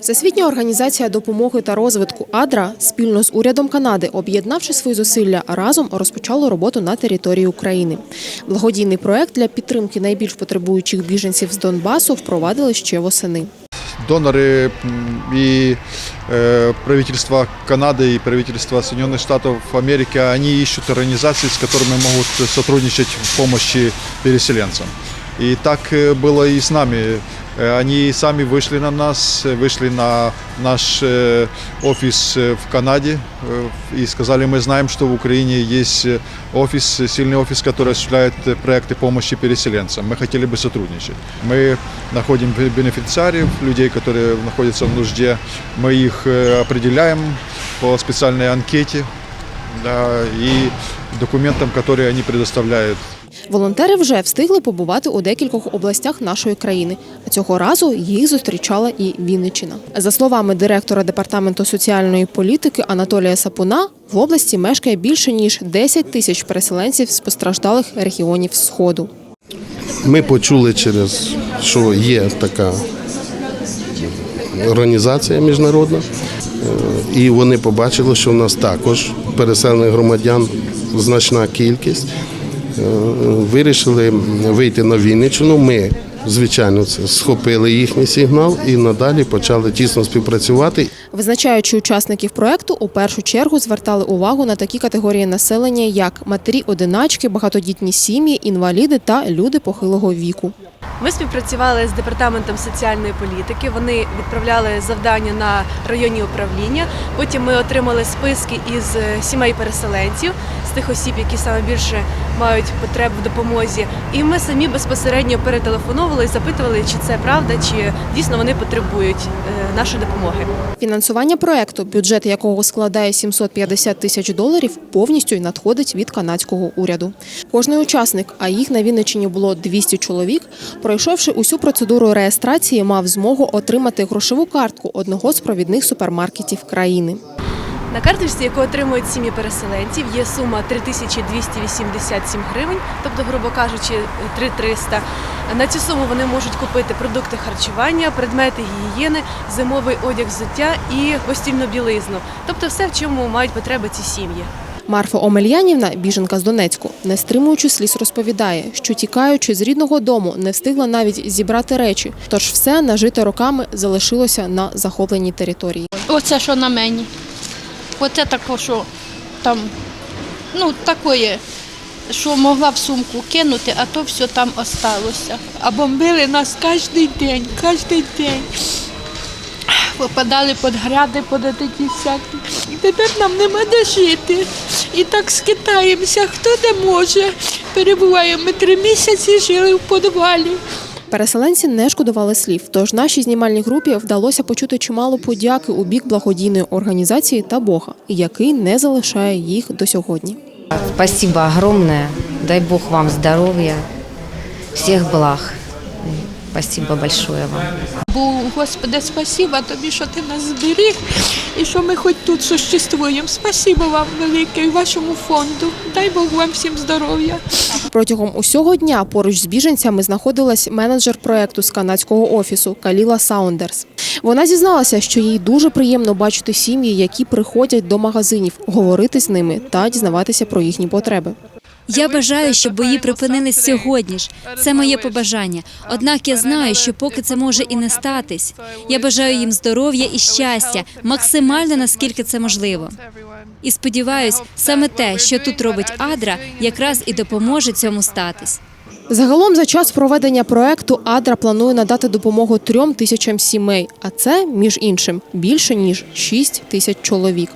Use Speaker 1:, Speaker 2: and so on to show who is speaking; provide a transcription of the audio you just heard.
Speaker 1: Всесвітня організація допомоги та розвитку АДРА спільно з урядом Канади, об'єднавши свої зусилля, разом розпочало роботу на території України. Благодійний проект для підтримки найбільш потребуючих біженців з Донбасу впровадили ще восени.
Speaker 2: Доноры м, и э, правительство Канады и правительство Соединенных Штатов Америки, они ищут организации, с которыми могут сотрудничать в помощи переселенцам. И так э, было и с нами. Э, Они сами вышли на нас, э, вышли на наш э, офис э, в Канаде э, и сказали, мы знаем, что в Украине есть э, офис, э, сильный офис, который осуществляет э, проекты помощи переселенцам. Мы хотели бы сотрудничать. Мы находим бе- бенефициариев, людей, которые находятся в нужде. Мы их э, определяем по специальной анкете да, и документам, которые они предоставляют.
Speaker 1: Волонтери вже встигли побувати у декількох областях нашої країни. А цього разу їх зустрічала і Вінниччина. За словами директора департаменту соціальної політики Анатолія Сапуна, в області мешкає більше ніж 10 тисяч переселенців з постраждалих регіонів Сходу.
Speaker 3: Ми почули через, що є така організація міжнародна, е, і вони побачили, що в нас також переселених громадян значна кількість. Е, Вирішили вийти на Вінниччину. Ми, звичайно, схопили їхній сигнал і надалі почали тісно співпрацювати.
Speaker 1: Визначаючи учасників проекту, у першу чергу звертали увагу на такі категорії населення, як матері-одиначки, багатодітні сім'ї, інваліди та люди похилого віку.
Speaker 4: Ми співпрацювали з департаментом соціальної політики. Вони відправляли завдання на районні управління. Потім ми отримали списки із е, сімей переселенців з тих осіб, які саме більше мають потреб в допомозі. І ми самі безпосередньо перетелефоновували і запитували, чи це правда, чи дійсно вони потребують е, нашої допомоги.
Speaker 1: Фінансування проекту, бюджет якого складає 750 тисяч доларів, повністю й надходить від канадського уряду. Кожний учасник, а їх на Вінниччині було 200 чоловік, пройшовши усю процедуру реєстрації, мав змогу отримати грошову картку одного з провідних супермаркетів країни.
Speaker 4: На карточці, яку отримують сім'ї переселенців, є сума 3287 гривень, тобто, грубо кажучи, 3300. На цю суму вони можуть купити продукти харчування, предмети гігієни, зимовий одяг взуття і постільну білизну. Тобто все, в чому мають потреби ці сім'ї.
Speaker 1: Марфа Омельянівна, біженка з Донецьку, не стримуючи сліз, розповідає, що тікаючи з рідного дому, не встигла навіть зібрати речі, тож все нажите роками залишилося на захопленій території.
Speaker 5: Оце що на мені. Оце тако, що там, ну, такое, що могла в сумку кинути, а то все там осталося.
Speaker 6: А бомбили нас кожен день, кожен день.
Speaker 5: Попадали під гради, під такі всякі.
Speaker 6: І тепер нам нема де жити. І так скитаємося, хто де може. Перебуваємо ми три місяці, жили в підвалі.
Speaker 1: Переселенці не шкодували слів, тож нашій знімальній групі вдалося почути чимало подяки у бік благодійної організації та Бога, який не залишає їх до сьогодні.
Speaker 7: Спасибо огромное. Дай Бог вам здоровья, всех благ. Спасибо большое вам.
Speaker 6: Бо, Господи, спасибо тобі, що ти нас зберіг і що ми хоч тут существуємо. Спасибо вам велике і вашому фонду. Дай Бог вам всім здоров'я.
Speaker 1: Протягом усього дня поруч з біженцями знаходилась менеджер проекту з канадського офісу Каліла Саундерс. Вона зізналася, що їй дуже приємно бачити сім'ї, які приходять до магазинів, говорити з ними та дізнаватися про їхні потреби.
Speaker 8: Я бажаю, щоб бої припинились сьогодні ж. Це моє побажання. Однак я знаю, що поки це може і не статись. Я бажаю їм здоров'я і щастя, максимально наскільки це можливо. І сподіваюсь, саме те, що тут робить Адра, якраз і допоможе цьому статись.
Speaker 1: Загалом за час проведення проекту Адра планує надати допомогу трьом тисячам сімей, а це, між іншим, більше ніж 6 тисяч чоловік.